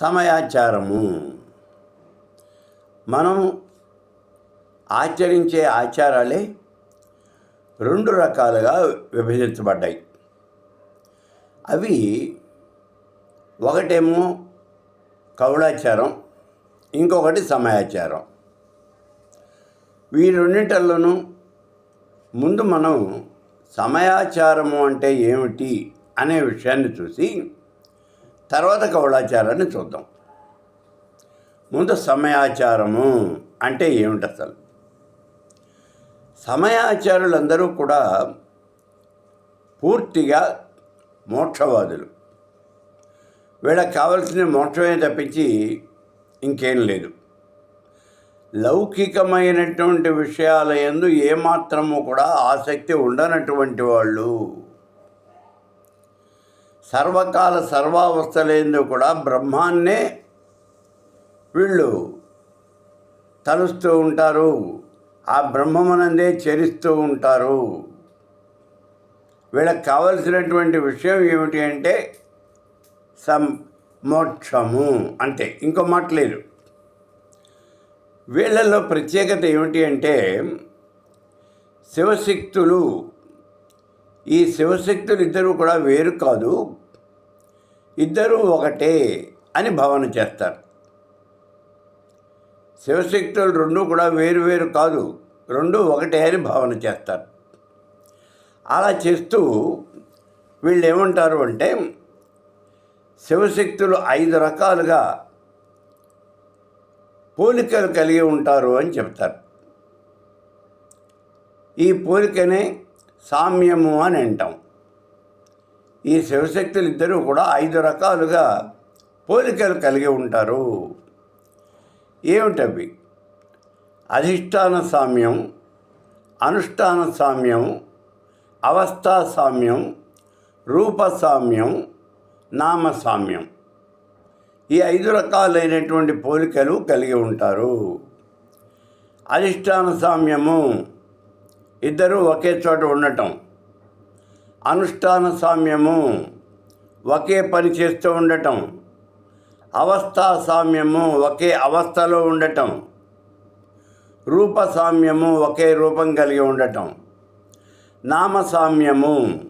సమయాచారము. మనం ఆచరించే ఆచారాలే రెండు రకాలుగా విభజించబడ్డాయి. అవి ఒకటేమో కౌళాచారం ఇంకొకటి సమయాచారం. ఈ రెండింటిలోనూ ముందు మనం సమయాచారము అంటే ఏమిటి అనే విషయాన్ని చూసి తర్వాత కౌళాచారాన్ని చూద్దాం. ముందు సమయాచారము అంటే ఏమిటి అసలు సమయాచారులందరూ కూడా పూర్తిగా మోక్షవాదులు. వీళ్ళకి కావలసిన మోక్షమే తప్పించి ఇంకేం లేదు. లౌకికమైనటువంటి విషయాల ఎందు ఏమాత్రము కూడా ఆసక్తి ఉండనటువంటి వాళ్ళు సర్వకాల సర్వావస్థలందు కూడా బ్రహ్మాన్నే వీళ్ళు తలుస్తూ ఉంటారు. ఆ బ్రహ్మమునందే చరిస్తూ ఉంటారు. వీళ్ళకి కావలసినటువంటి విషయం ఏమిటి అంటే సం మోక్షము అంటే ఇంకో మాట లేదు. వీళ్ళల్లో ప్రత్యేకత ఏమిటి అంటే శివశక్తులు ఈ శివశక్తులు ఇద్దరు కూడా వేరు కాదు. ఇద్దరూ ఒకటే అని భావన చేస్తారు. శివశక్తులు రెండు కూడా వేరు వేరు కాదు. రెండు ఒకటే అని భావన చేస్తారు. అలా చేస్తూ వీళ్ళు ఏమంటారు అంటే శివశక్తులు ఐదు రకాలుగా పోలికలు కలిగి ఉంటారు అని చెప్తారు. ఈ పోలికనే సామ్యము అని అంటాం. ఈ శివశక్తులు ఇద్దరూ కూడా ఐదు రకాలుగా పోలికలు కలిగి ఉంటారు. ఏమిటవి అధిష్టాన సామ్యం అనుష్ఠాన సామ్యం అవస్థా సామ్యం రూప సామ్యం నామ సామ్యం. ఈ ఐదు రకాలైనటువంటి పోలికలు కలిగి ఉంటారు. అధిష్టాన సామ్యము ఇద్దరు ఒకే చోట ఉండటం. అనుష్ఠాన సామ్యము ఒకే పని చేస్తూ ఉండటం. అవస్థా సామ్యము ఒకే అవస్థలో ఉండటం. రూప సామ్యము ఒకే రూపం కలిగి ఉండటం. నామ సామ్యము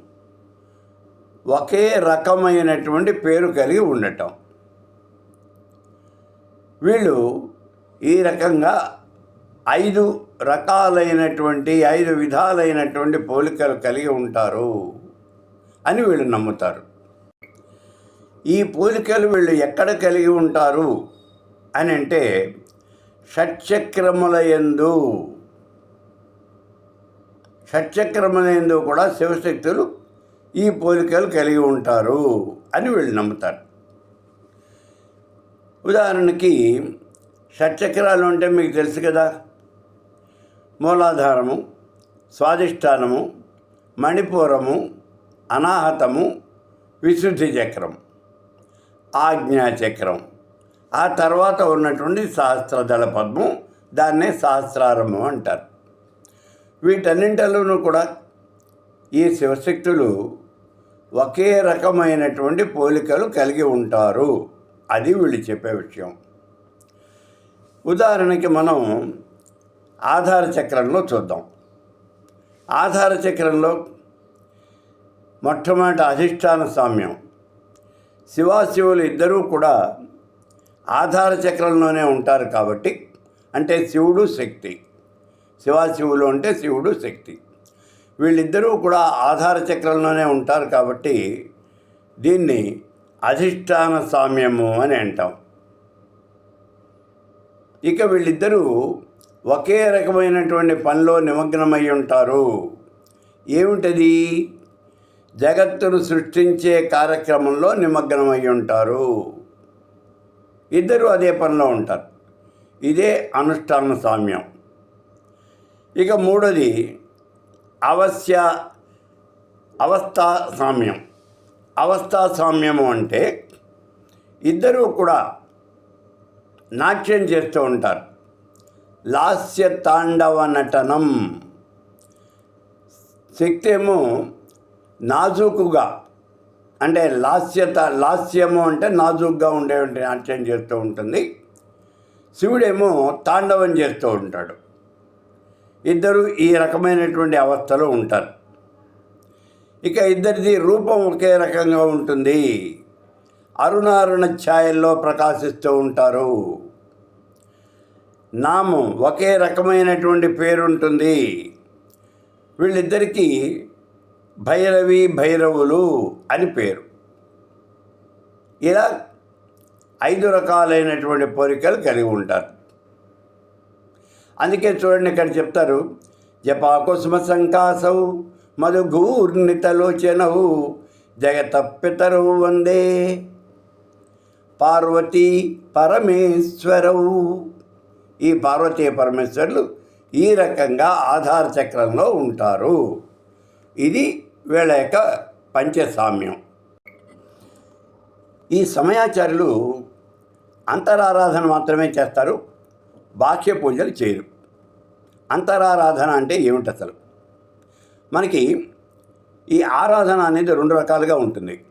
ఒకే రకమైనటువంటి పేరు కలిగి ఉండటం. వీళ్ళు ఈ రకంగా ఐదు రకాలైనటువంటి ఐదు విధాలైనటువంటి పోలికలు కలిగి ఉంటారు అని వీళ్ళు నమ్ముతారు. ఈ పోలికలు వీళ్ళు ఎక్కడ కలిగి ఉంటారు అని అంటే షట్చక్రముల యందు షట్చక్రముల యందు కూడా శివశక్తులు ఈ పోలికలు కలిగి ఉంటారు అని వీళ్ళు నమ్ముతారు. ఉదాహరణకి షట్చక్రాలు అంటే మీకు తెలుసు కదా మూలాధారము స్వాధిష్టానము మణిపూరము అనాహతము విశుద్ధి చక్రం ఆజ్ఞాచక్రం ఆ తర్వాత ఉన్నటువంటి సహస్రదళ పద్మం దాన్నే సహస్రారంభం అంటారు. వీటన్నింటిలోనూ కూడా ఈ శివశక్తులు ఒకే రకమైనటువంటి పోలికలు కలిగి ఉంటారు. అది వీళ్ళు చెప్పే విషయం. ఉదాహరణకి మనం ఆధార చక్రంలో చూద్దాం. ఆధార చక్రంలో మొట్టమొదటి అధిష్టాన సామ్యం. శివాశివులు ఇద్దరూ కూడా ఆధార చక్రంలోనే ఉంటారు కాబట్టి అంటే శివుడు శక్తి. శివాశివులు అంటే శివుడు శక్తి. వీళ్ళిద్దరూ కూడా ఆధార చక్రంలోనే ఉంటారు కాబట్టి దీన్ని అధిష్టాన సామ్యము అని అంటాం. ఇక వీళ్ళిద్దరూ ఒకే రకమైనటువంటి పనిలో నిమగ్నమై ఉంటారు. ఏమిటది? జగత్తును సృష్టించే కార్యక్రమంలో నిమగ్నమై ఉంటారు. ఇద్దరు అదే పనిలో ఉంటారు. ఇదే అనుష్ఠాన సామ్యం. ఇక మూడోది అవశ్య అవస్థా సామ్యం. అవస్థా సామ్యము అంటే ఇద్దరూ కూడా నాట్యం చేస్తూ ఉంటారు. లాస్య తాండవ నటనం శక్తి ఏమో నాజూకుగా అంటే లాస్యత లాస్యము అంటే నాజూక్గా ఉండే నాట్యం చేస్తూ ఉంటుంది. శివుడేమో తాండవం చేస్తూ ఉంటాడు. ఇద్దరు ఈ రకమైనటువంటి అవస్థలో ఉంటారు. ఇక ఇద్దరిది రూపం ఒకే రకంగా ఉంటుంది. అరుణారుణ ఛాయల్లో ప్రకాశిస్తూ ఉంటారు. నామం ఒకే రకమైనటువంటి పేరు ఉంటుంది వీళ్ళిద్దరికీ భైరవి భైరవులు అని పేరు. ఇలా ఐదు రకాలైనటువంటి పోరికలు కలిగి ఉంటారు. అందుకే చూడండి ఇక్కడ చెప్తారు జపాకుసుమ సంకాసవు మధుఘూర్ణితలోచనవు జగతప్పితరు వందే. పార్వతీ పరమేశ్వరవు ఈ పార్వతీ పరమేశ్వరులు ఈ రకంగా ఆధార చక్రంలో ఉంటారు. ఇది వీళ్ళ యొక్క పంచసామ్యం. ఈ సమయాచార్యులు అంతరారాధన మాత్రమే చేస్తారు బాహ్య పూజలు చేయరు. అంతరారాధన అంటే ఏమిటి అసలు? మనకి ఈ ఆరాధన అనేది రెండు రకాలుగా ఉంటుంది.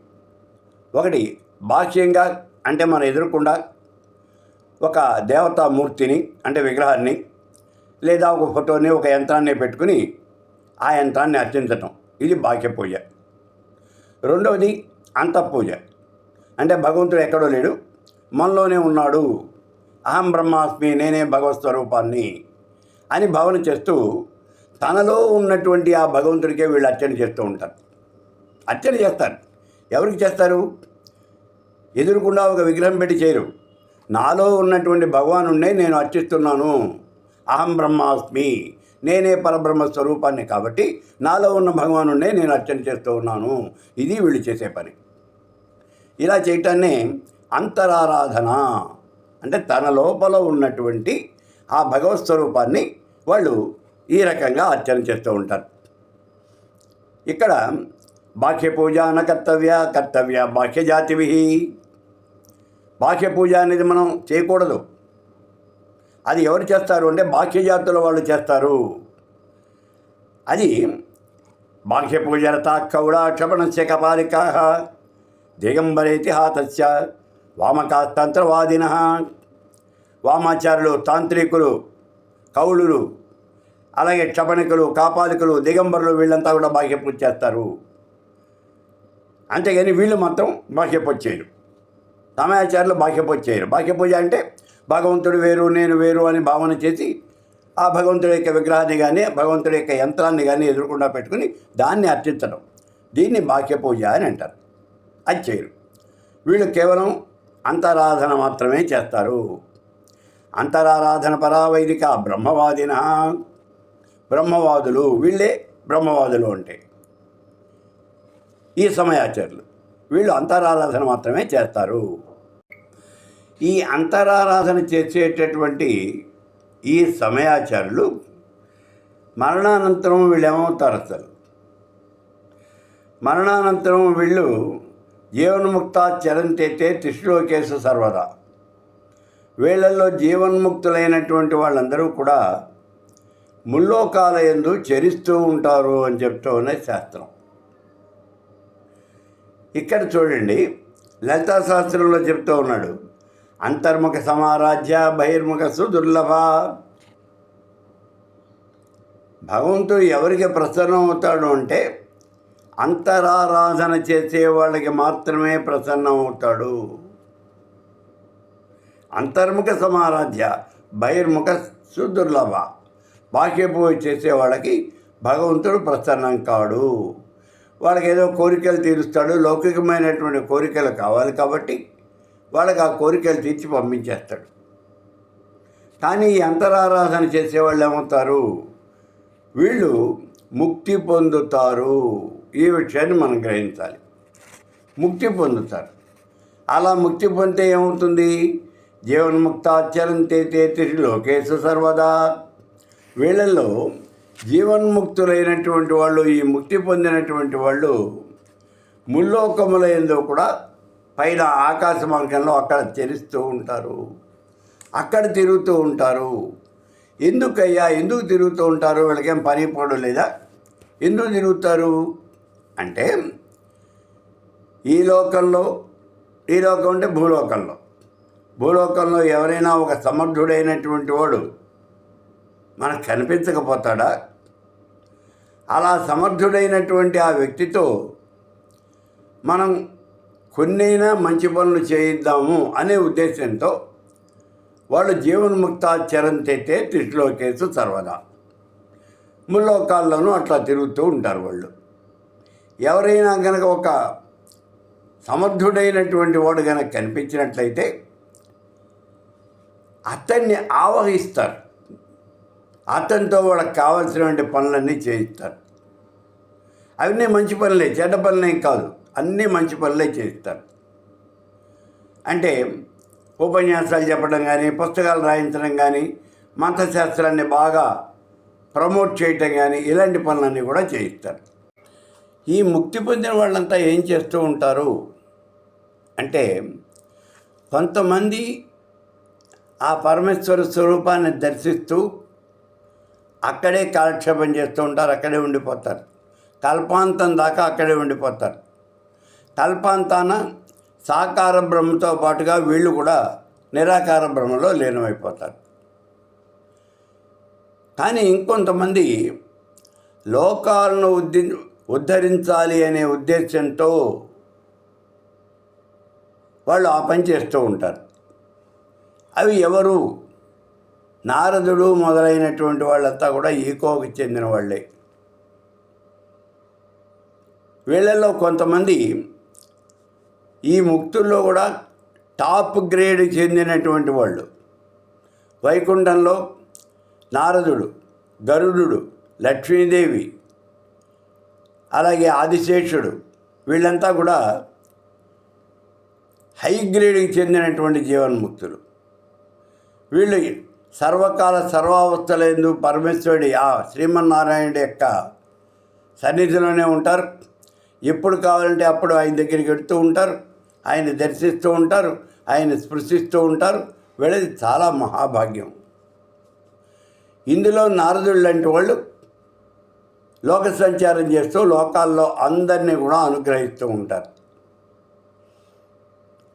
ఒకటి బాహ్యంగా అంటే మన ఎదురకుండా ఒక దేవతామూర్తిని అంటే విగ్రహాన్ని లేదా ఒక ఫోటోని ఒక యంత్రాన్ని పెట్టుకుని ఆ యంత్రాన్ని అర్చించటం. ఇది బాహ్య పూజ. రెండవది అంతఃపూజ. అంటే భగవంతుడు ఎక్కడో లేడు మనలోనే ఉన్నాడు. అహం బ్రహ్మాస్మి నేనే భగవత్ స్వరూపాన్ని అని భావన చేస్తూ తనలో ఉన్నటువంటి ఆ భగవంతుడికే వీళ్ళు అర్చన చేస్తూ ఉంటారు. అర్చన చేస్తారు. ఎవరికి చేస్తారు? ఎదురుకుండా ఒక విగ్రహం పెట్టి చేయరు. నాలో ఉన్నటువంటి భగవానుడే నేను అర్చిస్తున్నాను. అహం బ్రహ్మాస్మి. నేనే పరబ్రహ్మ స్వరూపాన్ని కాబట్టి నాలో ఉన్న భగవానుడే నేను అర్చన చేస్తూ ఉన్నాను. ఇది వీళ్ళు చేసే పని. ఇలా చేయటాన్ని అంతరారాధన అంటే తన లోపల ఉన్నటువంటి ఆ భగవత్ స్వరూపాన్ని వాళ్ళు ఈ రకంగా అర్చన చేస్తూ ఉంటారు. ఇక్కడ బాహ్య పూజ అన కర్తవ్య కర్తవ్య బాహ్య జాతివి బాహ్య పూజ అనేది మనం చేయకూడదు. అది ఎవరు చేస్తారు అంటే బాహ్య జాతుల వాళ్ళు చేస్తారు. అది బాహ్య పూజరత కౌడా క్షపణస్య కపాలికా దిగంబరేతి హాతస్య వామకాస్తంత్రవాదిన. వామాచారులు తాంత్రికులు కౌలులు అలాగే క్షపణికులు కాపాలికులు దిగంబరులు వీళ్ళంతా కూడా బాహ్య పూజ చేస్తారు. అంతేగాని వీళ్ళు మాత్రం బాహ్య పూజ చేయరు. రామాయాచార్యులు బాహ్య పూజ చేయరు బాహ్య పూజ అంటే భగవంతుడు వేరు నేను వేరు అని భావన చేసి ఆ భగవంతుడి యొక్క విగ్రహాన్ని కానీ భగవంతుడి యొక్క యంత్రాన్ని కానీ ఎదురకుండా పెట్టుకుని దాన్ని అర్చించడం. దీన్ని బాహ్య పూజ అని అంటారు. అది చేయరు వీళ్ళు కేవలం అంతరాధన మాత్రమే చేస్తారు. అంతరారాధన పరావైదిక బ్రహ్మవాదిన. బ్రహ్మవాదులు వీళ్ళే బ్రహ్మవాదులు అంటే. ఈ సమయాచారులు వీళ్ళు అంతరారాధన మాత్రమే చేస్తారు. ఈ అంతరారాధన చేసేటటువంటి ఈ సమయాచారులు మరణానంతరం వీళ్ళు ఏమవుతారు అసలు? మరణానంతరం వీళ్ళు జీవన్ముక్త చరంతైతే త్రిశ్లోకేశ సర్వదా. వీళ్ళల్లో జీవన్ముక్తులైనటువంటి వాళ్ళందరూ కూడా ముల్లోకాలయందు చరిస్తూ ఉంటారు అని చెప్తూ ఉన్నది శాస్త్రం. ఇక్కడ చూడండి లలితా శాస్త్రంలో చెప్తూ ఉన్నాడు అంతర్ముఖ సమారాధ్య బహిర్ముఖ సుదుర్లభ. భగవంతుడు ఎవరికి ప్రసన్నం అవుతాడు అంటే అంతరారాధన చేసే వాళ్ళకి మాత్రమే ప్రసన్నం అవుతాడు. అంతర్ముఖ సమారాధ్య బహిర్ముఖ సుదుర్లభ. బాహ్యపూజ చేసే వాళ్ళకి భగవంతుడు ప్రసన్నం కాడు. వాళ్ళకి ఏదో కోరికలు తీరుస్తాడు లౌకికమైనటువంటి కోరికలు కావాలి కాబట్టి వాళ్ళకి ఆ కోరికలు తీర్చి పంపించేస్తాడు. కానీ ఈ అంతరారాధన చేసేవాళ్ళు ఏమవుతారు? వీళ్ళు ముక్తి పొందుతారు. ఈ విషయాన్ని మనం గ్రహించాలి. ముక్తి పొందుతారు. అలా ముక్తి పొందితే ఏమవుతుంది? జీవన్ముక్తాచరంతే లోకేశు సర్వదా. వీళ్ళల్లో జీవన్ముక్తులైనటువంటి వాళ్ళు ఈ ముక్తి పొందినటువంటి వాళ్ళు ముల్లోకముల ఎందు కూడా పైన ఆకాశ మార్గంలో అక్కడ తెరుస్తూ ఉంటారు. అక్కడ తిరుగుతూ ఉంటారు. ఎందుకయ్యా? ఎందుకు తిరుగుతూ ఉంటారు? వీళ్ళకేం పని పోవడం లేదా? ఎందుకు తిరుగుతారు? అంటే ఈ లోకంలో ఈ లోకం అంటే భూలోకంలో. భూలోకంలో ఎవరైనా ఒక సమర్థుడైనటువంటి వాడు మనకు కనిపించకపోతాడా? అలా సమర్థుడైనటువంటి ఆ వ్యక్తితో మనం కొన్నైనా మంచి పనులు చేయిద్దాము అనే ఉద్దేశంతో వాళ్ళు జీవన్ముక్తాచరంతైతే త్రిశ్లోకేసు సర్వదా. ముల్లోకాల్లోనూ అట్లా తిరుగుతూ ఉంటారు వాళ్ళు. ఎవరైనా కనుక ఒక సమర్థుడైనటువంటి వాడు కనుక కనిపించినట్లయితే అతన్ని ఆవహిస్తారు. అతనితో వాళ్ళకి కావాల్సినటువంటి పనులన్నీ చేయిస్తారు. అవన్నీ మంచి పనులే చెడ్డ పనులేం కాదు. అన్నీ మంచి పనులే చేయిస్తారు. అంటే ఉపన్యాసాలు చెప్పడం కానీ పుస్తకాలు రాయించడం కానీ మంత్రశాస్త్రాన్ని బాగా ప్రమోట్ చేయటం కానీ ఇలాంటి పనులన్నీ కూడా చేయిస్తారు. ఈ ముక్తి పొందిన వాళ్ళంతా ఏం చేస్తూ ఉంటారు? అంటే కొంతమంది ఆ పరమేశ్వర స్వరూపాన్ని దర్శిస్తూ అక్కడే కాలక్షేపం చేస్తూ ఉంటారు అక్కడే ఉండిపోతారు. కల్పాంతం దాకా అక్కడే ఉండిపోతారు. కల్పాంతాన సాకార బ్రహ్మతో పాటుగా వీళ్ళు కూడా నిరాకార బ్రహ్మలో లీనమైపోతారు. కానీ ఇంకొంతమంది లోకాలను ఉద్ధి ఉద్ధరించాలి అనే ఉద్దేశంతో వాళ్ళు ఆ పని చేస్తూ ఉంటారు. అవి ఎవరు? నారదుడు మొదలైనటువంటి వాళ్ళంతా కూడా ఈకోకి చెందిన వాళ్ళే. వీళ్ళల్లో కొంతమంది ఈ ముక్తుల్లో కూడా టాప్ గ్రేడ్ చెందినటువంటి వాళ్ళు. వైకుంఠంలో నారదుడు గరుడు లక్ష్మీదేవి అలాగే ఆదిశేషుడు వీళ్ళంతా కూడా హై గ్రేడ్కి చెందినటువంటి జీవన్ముక్తులు. వీళ్ళు సర్వకాల సర్వావస్థలందు పరమేశ్వరుడి ఆ శ్రీమన్నారాయణుడి యొక్క సన్నిధిలోనే ఉంటారు. ఎప్పుడు కావాలంటే అప్పుడు ఆయన దగ్గరికి వెళుతూ ఉంటారు. ఆయన దర్శిస్తూ ఉంటారు. ఆయన స్పృశిస్తూ ఉంటారు. వెళ్ళేది చాలా మహాభాగ్యం. ఇందులో నారదుడు లాంటి వాళ్ళు లోక సంచారం చేస్తూ లోకాల్లో అందరినీ కూడా అనుగ్రహిస్తూ ఉంటారు.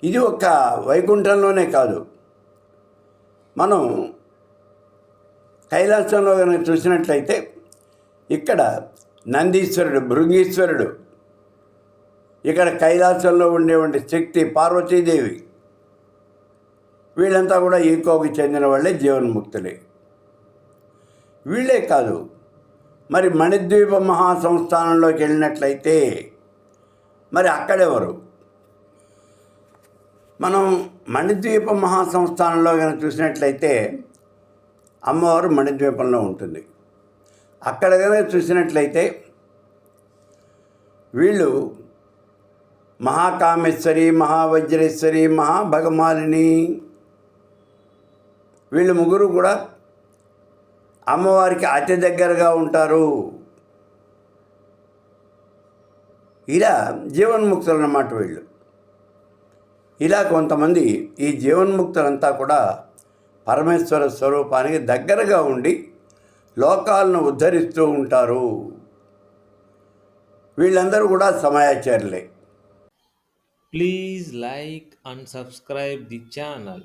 ఇది ఒక వైకుంఠంలోనే కాదు. మనం కైలాసంలో కనుక చూసినట్లయితే ఇక్కడ నందీశ్వరుడు భృంగీశ్వరుడు ఇక్కడ కైలాసంలో ఉండేటువంటి శక్తి పార్వతీదేవి వీళ్ళంతా కూడా ఈకోకి చెందిన వాళ్ళే జీవన్ముక్తులే. వీళ్ళే కాదు మరి మణిద్వీప మహాసంస్థానంలోకి వెళ్ళినట్లయితే మరి అక్కడెవరు? మనం మణిద్వీప మహాసంస్థానంలో కనుక చూసినట్లయితే అమ్మవారు మణిద్వీపంలో ఉంటుంది. అక్కడ కనుక చూసినట్లయితే వీళ్ళు మహాకామేశ్వరి మహావజ్రేశ్వరి మహాభగమాలిని వీళ్ళు ముగ్గురు కూడా అమ్మవారికి అతి దగ్గరగా ఉంటారు. ఇలా జీవన్ముక్తులు అన్నమాట వీళ్ళు. ఇలా కొంతమంది ఈ జీవన్ముక్తులంతా కూడా పరమేశ్వర స్వరూపానికి దగ్గరగా ఉండి లోకాలను ఉద్ధరిస్తూ ఉంటారు. వీళ్ళందరూ కూడా సమయాచారులే please like and subscribe the channel.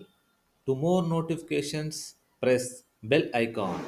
To more notifications press bell icon.